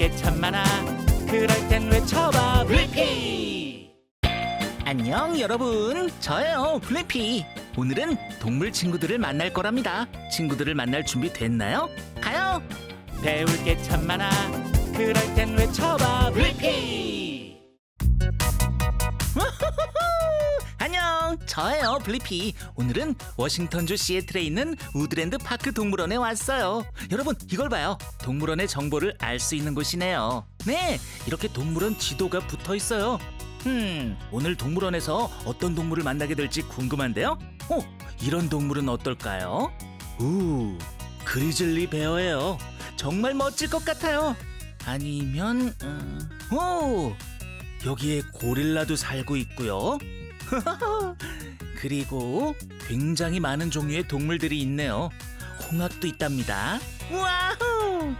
게 참 많아. 그럴 땐 외쳐봐 블리피. 안녕 여러분. 저예요 블리피. 오늘은 동물 친구들을 만날 거랍니다. 친구들을 만날 준비 됐나요? 가요. 배울 게 참 많아. 그럴 땐 외쳐봐 블리피 안녕. 저예요 블리피. 오늘은 워싱턴주 시애틀에 있는 우드랜드 파크 동물원에 왔어요. 여러분 이걸 봐요. 동물원의 정보를 알 수 있는 곳이네요. 네 이렇게 동물원 지도가 붙어 있어요. 음 오늘 동물원에서 어떤 동물을 만나게 될지 궁금한데요. 어 이런 동물은 어떨까요? 우 그리즐리 베어예요. 정말 멋질 것 같아요. 아니면 음, 오 여기에 고릴라도 살고 있고요 그리고 굉장히 많은 종류의 동물들이 있네요. 홍학도 있답니다. 와우!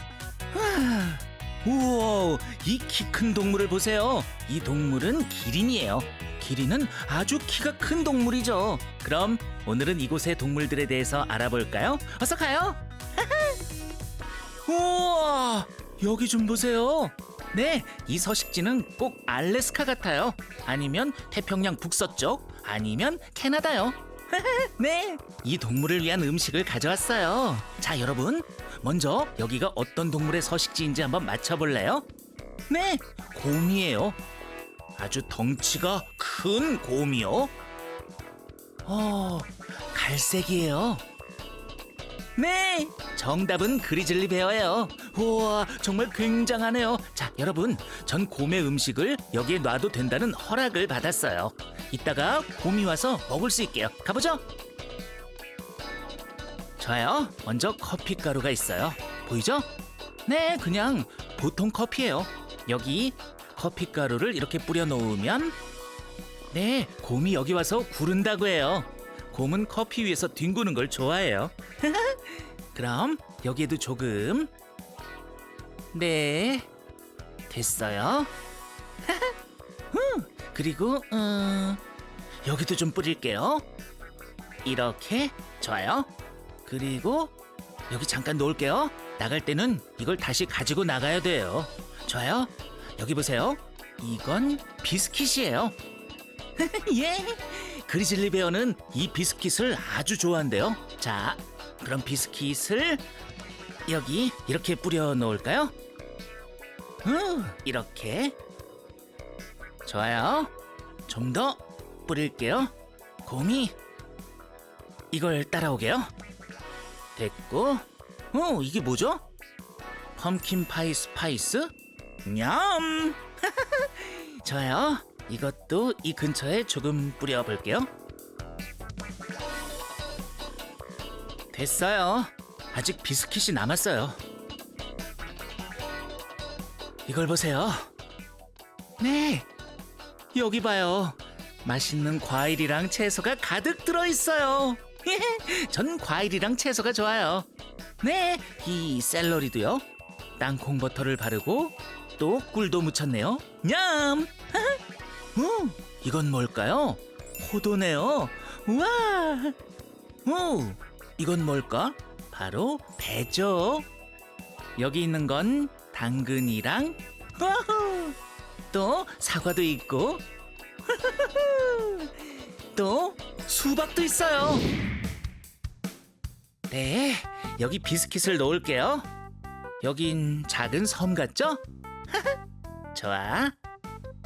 와, 우와, 이 키 큰 동물을 보세요. 이 동물은 기린이에요. 기린은 아주 키가 큰 동물이죠. 그럼 오늘은 이곳의 동물들에 대해서 알아볼까요? 어서 가요. 우와, 여기 좀 보세요. 네, 이 서식지는 꼭 알래스카 같아요. 아니면 태평양 북서쪽, 아니면 캐나다요. 네, 이 동물을 위한 음식을 가져왔어요. 자, 여러분, 먼저 여기가 어떤 동물의 서식지인지 한번 맞춰볼래요? 네, 곰이에요. 아주 덩치가 큰 곰이요. 어, 갈색이에요. 네, 정답은 그리즐리 베어예요. 우와, 정말 굉장하네요. 자, 여러분, 전 곰의 음식을 여기에 놔도 된다는 허락을 받았어요. 이따가 곰이 와서 먹을 수 있게요. 가보죠. 저요, 먼저 커피 가루가 있어요. 보이죠? 네, 그냥 보통 커피예요. 여기 커피 가루를 이렇게 뿌려 놓으면 네, 곰이 여기 와서 구른다고 해요. 곰은 커피 위에서 뒹구는 걸 좋아해요. 그럼 여기에도 조금. 네, 됐어요. 음, 그리고 음, 여기도 좀 뿌릴게요. 이렇게 좋아요. 그리고 여기 잠깐 놓을게요. 나갈 때는 이걸 다시 가지고 나가야 돼요. 좋아요. 여기 보세요. 이건 비스킷이에요. 예. 그리즐리 베어는 이 비스킷을 아주 좋아한대요. 자, 그럼 비스킷을 여기 이렇게 뿌려 놓을까요? 음, 이렇게. 좋아요. 좀 더 뿌릴게요. 곰이 이걸 따라오게요. 됐고. 어, 이게 뭐죠? 펌킨 파이 스파이스? 냠! 좋아요. 이것도 이 근처에 조금 뿌려볼게요. 됐어요. 아직 비스킷이 남았어요. 이걸 보세요. 네, 여기 봐요. 맛있는 과일이랑 채소가 가득 들어있어요. 전 과일이랑 채소가 좋아요. 네, 이 샐러리도요. 땅콩 버터를 바르고 또 꿀도 묻혔네요. 냠! 음, 이건 뭘까요? 포도네요. 우와! 오, 이건 뭘까? 바로 배죠. 여기 있는 건 당근이랑! 또 사과도 있고 또 수박도 있어요. 네, 여기 비스킷을 놓을게요. 여긴 작은 섬 같죠? 좋아.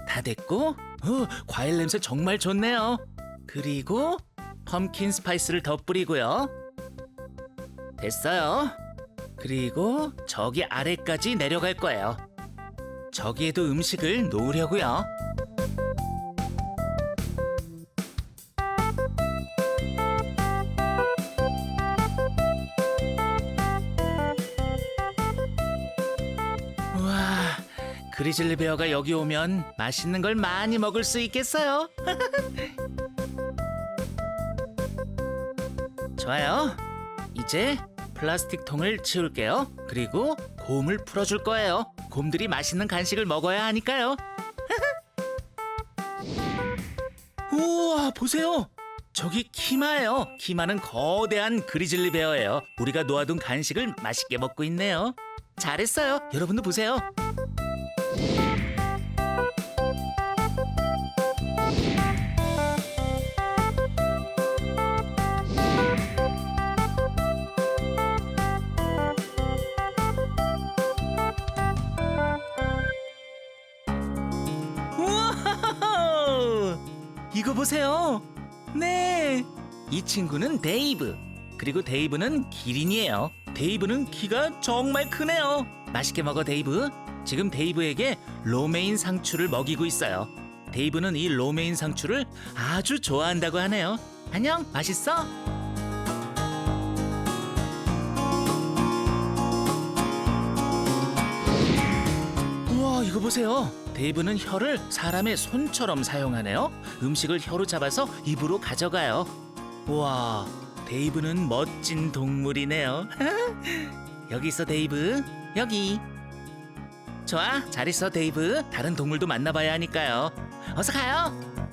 다 됐고, 어, 과일 냄새 정말 좋네요. 그리고 펌킨 스파이스를 더 뿌리고요. 됐어요. 그리고 저기 아래까지 내려갈 거예요. 저기에도 음식을 놓으려고요. 우와, 그리즐리 베어가 여기 오면 맛있는 걸 많이 먹을 수 있겠어요. 좋아요. 이제 플라스틱 통을 치울게요. 그리고 곰을 풀어줄 거예요. 곰들이 맛있는 간식을 먹어야 하니까요. 우와, 보세요. 저기 키마예요. 키마는 거대한 그리즐리 베어예요. 우리가 놓아둔 간식을 맛있게 먹고 있네요. 잘했어요. 여러분도 보세요. 보세요. 네. 이 친구는 데이브. 그리고 데이브는 기린이에요. 데이브는 키가 정말 크네요. 맛있게 먹어, 데이브. 지금 데이브에게 로메인 상추를 먹이고 있어요. 데이브는 이 로메인 상추를 아주 좋아한다고 하네요. 안녕, 맛있어? 이거 보세요. 데이브는 혀를 사람의 손처럼 사용하네요. 음식을 혀로 잡아서 입으로 가져가요. 우와, 데이브는 멋진 동물이네요. 여기 있어, 데이브. 여기. 좋아, 잘 있어, 데이브. 다른 동물도 만나봐야 하니까요. 어서 가요.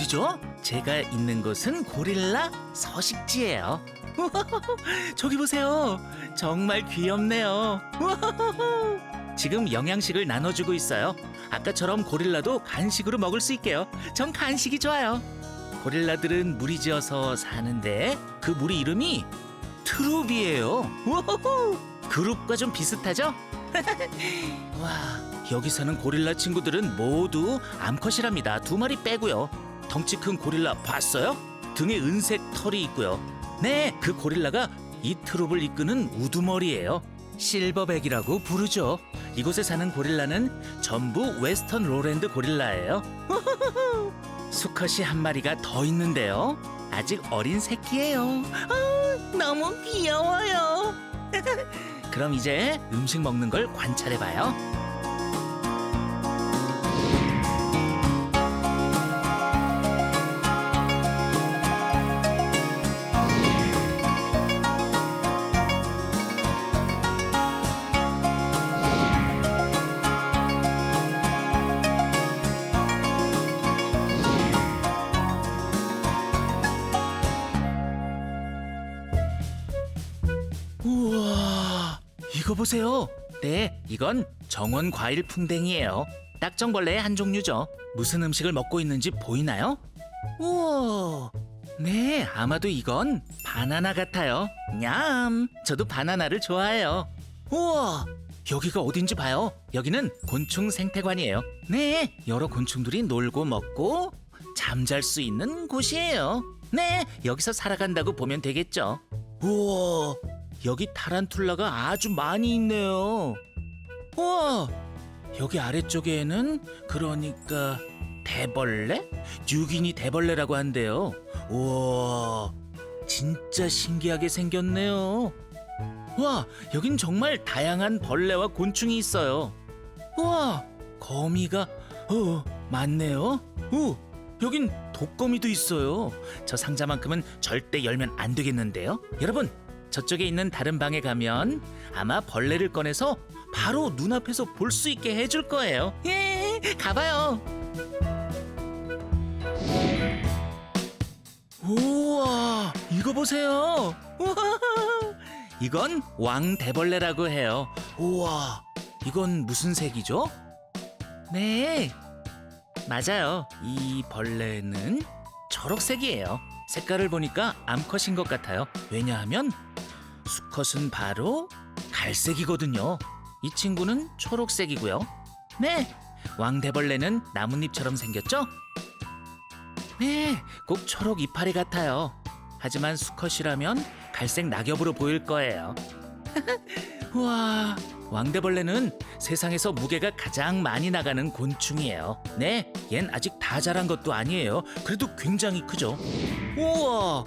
어디죠? 제가 있는 곳은 고릴라 서식지예요. 저기 보세요. 정말 귀엽네요. 지금 영양식을 나눠주고 있어요. 아까처럼 고릴라도 간식으로 먹을 수 있게요. 전 간식이 좋아요. 고릴라들은 물이 지어서 사는데 그 물이 이름이 트룹이에요. 그룹과 좀 비슷하죠? 와, 여기 사는 고릴라 친구들은 모두 암컷이랍니다. 두 마리 빼고요. 덩치 큰 고릴라 봤어요? 등에 은색 털이 있고요. 네, 그 고릴라가 이 트룹을 이끄는 우두머리예요. 실버백이라고 부르죠. 이곳에 사는 고릴라는 전부 웨스턴 로랜드 고릴라예요. 수컷이 한 마리가 더 있는데요. 아직 어린 새끼예요. 아, 너무 귀여워요. 그럼 이제 음식 먹는 걸 관찰해 봐요. 이거 보세요. 네, 이건 정원 과일 풍뎅이에요. 딱정벌레의 한 종류죠. 무슨 음식을 먹고 있는지 보이나요? 우와, 네, 아마도 이건 바나나 같아요. 냠, 저도 바나나를 좋아해요. 우와, 여기가 어딘지 봐요. 여기는 곤충 생태관이에요. 네, 여러 곤충들이 놀고 먹고 잠잘 수 있는 곳이에요. 네, 여기서 살아간다고 보면 되겠죠. 우와, 여기 타란툴라가 아주 많이 있네요. 우와, 여기 아래쪽에는 그러니까 대벌레? 뉴기니 대벌레라고 한대요. 우와, 진짜 신기하게 생겼네요. 와, 여긴 정말 다양한 벌레와 곤충이 있어요. 우와, 거미가 어 많네요. 오, 여긴 독거미도 있어요. 저 상자만큼은 절대 열면 안 되겠는데요. 여러분, 저쪽에 있는 다른 방에 가면 아마 벌레를 꺼내서 바로 눈앞에서 볼 수 있게 해줄 거예요. 예, 가봐요. 우와, 이거 보세요. 우와, 이건 왕대벌레라고 해요. 우와, 이건 무슨 색이죠? 네, 맞아요. 이 벌레는 초록색이에요. 색깔을 보니까 암컷인 것 같아요. 왜냐하면 수컷은 바로 갈색이거든요. 이 친구는 초록색이고요. 네, 왕대벌레는 나뭇잎처럼 생겼죠? 네, 꼭 초록 이파리 같아요. 하지만 수컷이라면 갈색 낙엽으로 보일 거예요. 우와, 왕대벌레는 세상에서 무게가 가장 많이 나가는 곤충이에요. 네, 얜 아직 다 자란 것도 아니에요. 그래도 굉장히 크죠. 우와,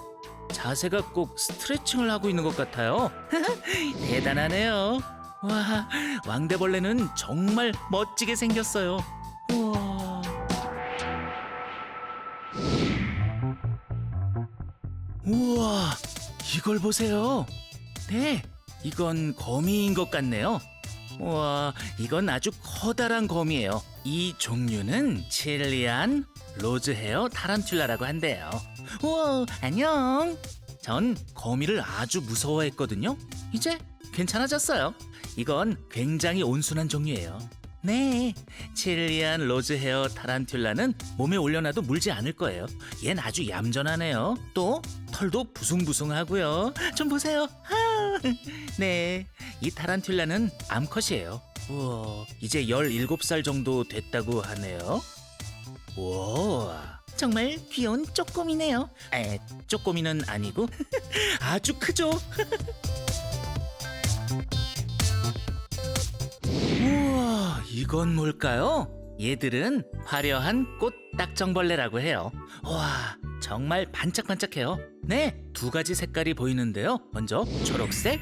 자세가 꼭 스트레칭을 하고 있는 것 같아요. 대단하네요. 와, 왕대벌레는 정말 멋지게 생겼어요. 우와. 우와, 이걸 보세요. 네, 이건 거미인 것 같네요. 우와, 이건 아주 커다란 거미예요. 이 종류는 칠리안 로즈헤어 타란툴라라고 한대요. 우와, 안녕. 전 거미를 아주 무서워했거든요. 이제 괜찮아졌어요. 이건 굉장히 온순한 종류예요. 네, 칠리안 로즈 헤어 타란툴라는 몸에 올려놔도 물지 않을 거예요. 얜 아주 얌전하네요. 또 털도 부숭부숭하고요. 좀 보세요. 아, 네, 이 타란툴라는 암컷이에요. 우와, 이제 17살 정도 됐다고 하네요. 우와, 정말 귀여운 쪼꼬미네요. 에, 쪼꼬미는 아니고 아주 크죠. 이건 뭘까요? 얘들은 화려한 꽃 딱정벌레라고 해요. 와, 정말 반짝반짝해요. 네, 두 가지 색깔이 보이는데요. 먼저 초록색,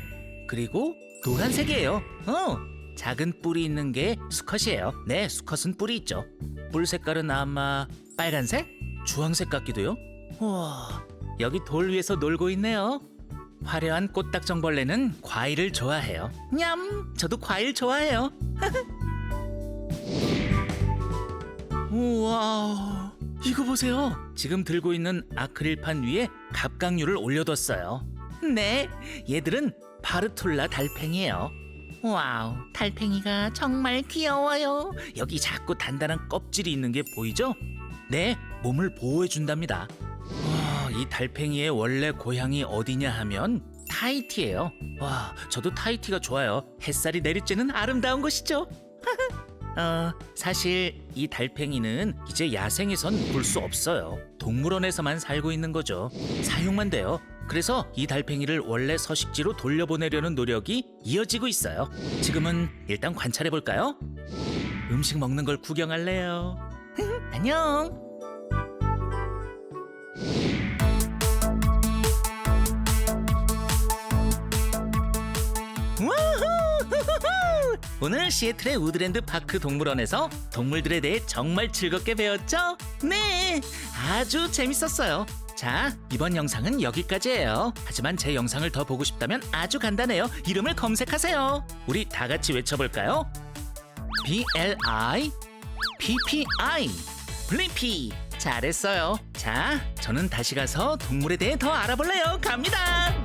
그리고 노란색이에요. 어, 작은 뿔이 있는 게 수컷이에요. 네, 수컷은 뿔이 있죠. 뿔 색깔은 아마 빨간색, 주황색 같기도요. 우와, 여기 돌 위에서 놀고 있네요. 화려한 꽃딱정벌레는 과일을 좋아해요. 냠, 저도 과일 좋아해요. 우와, 이거 보세요. 지금 들고 있는 아크릴판 위에 갑각류를 올려뒀어요. 네, 얘들은 파르툴라 달팽이에요. 와우, 달팽이가 정말 귀여워요. 여기 작고 단단한 껍질이 있는 게 보이죠? 네, 몸을 보호해 준답니다. 와, 이 달팽이의 원래 고향이 어디냐 하면 타이티예요. 와, 저도 타이티가 좋아요. 햇살이 내리쬐는 아름다운 곳이죠. 어, 사실 이 달팽이는 이제 야생에선 볼 수 없어요. 동물원에서만 살고 있는 거죠. 사육만 돼요. 그래서 이 달팽이를 원래 서식지로 돌려보내려는 노력이 이어지고 있어요. 지금은 일단 관찰해 볼까요? 음식 먹는 걸 구경할래요. 안녕. 오늘 시애틀의 우드랜드 파크 동물원에서 동물들에 대해 정말 즐겁게 배웠죠? 네, 아주 재밌었어요. 자, 이번 영상은 여기까지예요. 하지만 제 영상을 더 보고 싶다면 아주 간단해요. 이름을 검색하세요. 우리 다 같이 외쳐볼까요? B L I P P I 블리피 잘했어요. 자, 저는 다시 가서 동물에 대해 더 알아볼래요. 갑니다.